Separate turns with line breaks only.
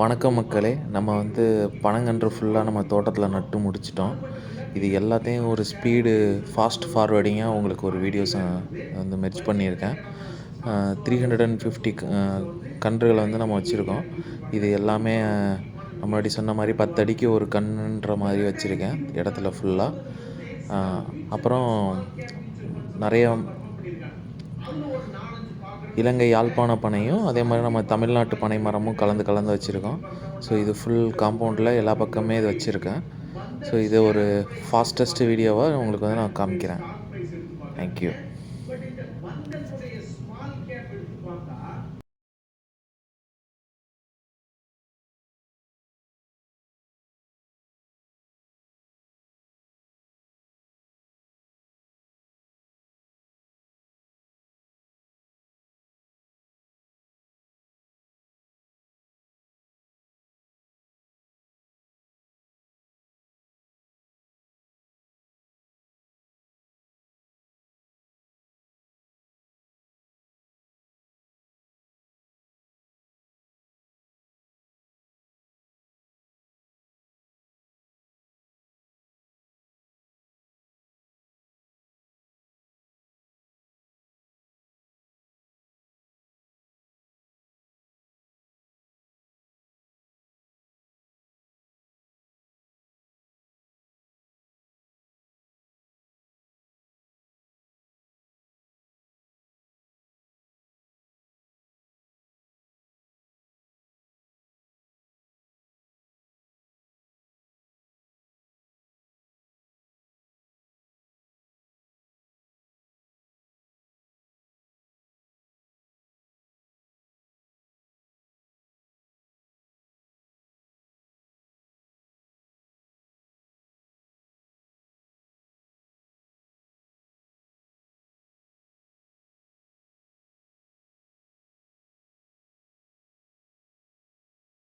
வணக்கம் மக்களே. நம்ம வந்து பனங்கன்று ஃபுல்லாக நம்ம தோட்டத்தில் நட்டு முடிச்சிட்டோம். இது எல்லாத்தையும் ஒரு ஸ்பீடு ஃபாஸ்ட் ஃபார்வேர்டிங்காக உங்களுக்கு ஒரு வீடியோஸ் வந்து மெர்ச் பண்ணியிருக்கேன். த்ரீ ஹண்ட்ரட் அண்ட் ஃபிஃப்டி கன்றுகளை வந்து நம்ம வச்சுருக்கோம். இது எல்லாமே முன்னாடி சொன்ன மாதிரி பத்தடிக்கு ஒரு கன்றுன்ற மாதிரி வச்சுருக்கேன் இடத்துல ஃபுல்லாக அப்புறம் நிறைய இலங்கை யாழ்ப்பாண பனையும் அதே மாதிரி நம்ம தமிழ்நாட்டு பனை மரமும் கலந்து கலந்து வச்சுருக்கோம். ஸோ இது ஃபுல் காம்பவுண்டில் எல்லா பக்கமே இது வச்சுருக்கேன். ஸோ இது ஒரு ஃபாஸ்டஸ்ட் வீடியோவாக உங்களுக்கு வந்து நான் காமிக்கிறேன். தேங்க்யூ